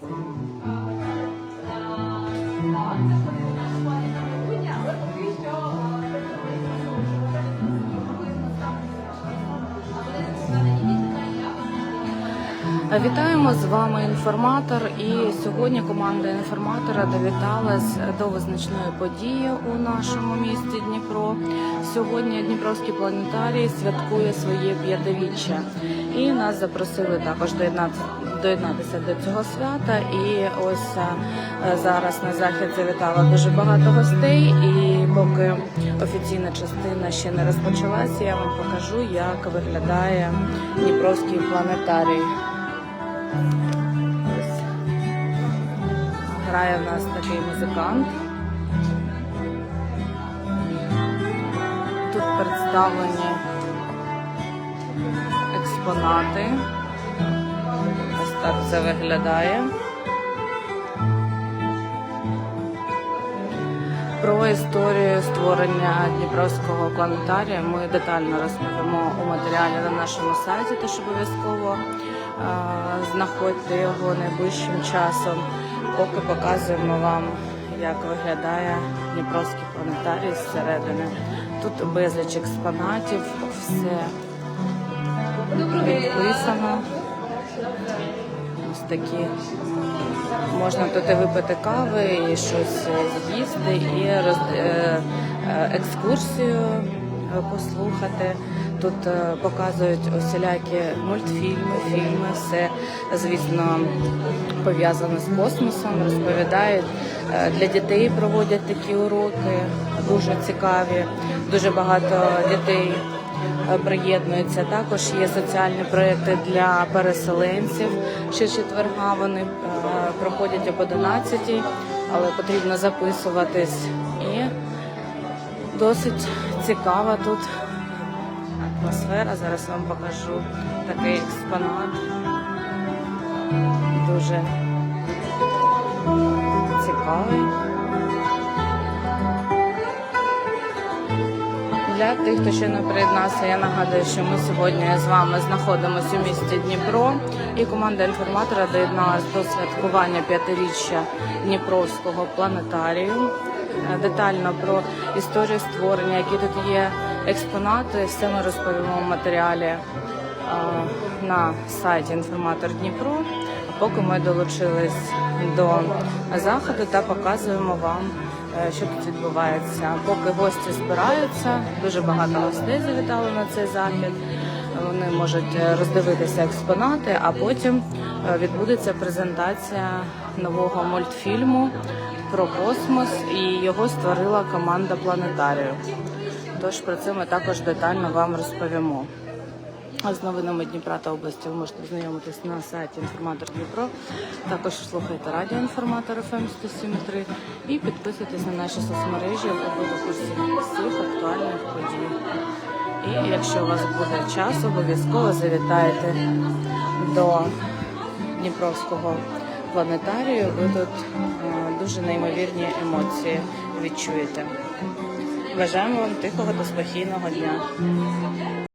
Thank you. Вітаємо з вами інформатор. І сьогодні команда інформатора довіталась до визначної події у нашому місті Дніпро. Сьогодні Дніпровський планетарій святкує своє п'ятиріччя, і нас запросили також доєднатися до цього свята. І ось е, зараз на захід завітало дуже багато гостей. І поки офіційна частина ще не розпочалася, я вам покажу, як виглядає Дніпровський планетарій. Ось грає в нас такий музикант. Тут представлені експонати. Ось так це виглядає. Про історію створення Дніпровського планетарія ми детально розповімо у матеріалі на нашому сайті, тож обов'язково е, знаходьте його найближчим часом, поки показуємо вам, як виглядає Дніпровський планетарій зсередини. Тут безліч експонатів, все підписано. Ось такі можна тут випити кави, і щось е, з'їсти, і роз... е, е, екскурсію послухати. Тут показують усілякі мультфільми, фільми, все, звісно, пов'язане з космосом, розповідають. Для дітей проводять такі уроки, дуже цікаві. Дуже багато дітей приєднуються. Також є соціальні проекти для переселенців. Щочетверга вони е, проходять об 11, але потрібно записуватись. І досить цікава тут атмосфера. Зараз вам покажу такий експонат. Дуже цікавий. Для тих, хто ще не приєднався, я нагадую, що ми сьогодні з вами знаходимося у місті Дніпро, і команда інформатора доєдналась до святкування п'ятиріччя Дніпровського планетарію. Е, Детально про історію створення, які тут є експонати, все ми розповімо в матеріалі е, на сайті Інформатор Дніпро. А поки ми долучились до заходу та показуємо вам що тут відбувається. Поки гості збираються, дуже багато гостей завітали на цей захід. Вони можуть е, роздивитися експонати, а потім е, відбудеться презентація нового мультфільму про космос, і його створила команда планетарію. Тож про це ми також детально вам розповімо. З новинами Дніпра та області ви можете знайомитись на сайті Інформатор Дніпро. Також слухайте радіо Інформатор ФМ 107.3 і підписуйтесь на наші соцмережі, аби бути в курсі всіх актуальних подій. І якщо у вас буде час, обов'язково завітайте до Дніпровського планетарію. Ви тут е, дуже неймовірні емоції відчуєте. Бажаємо вам тихого та спокійного дня.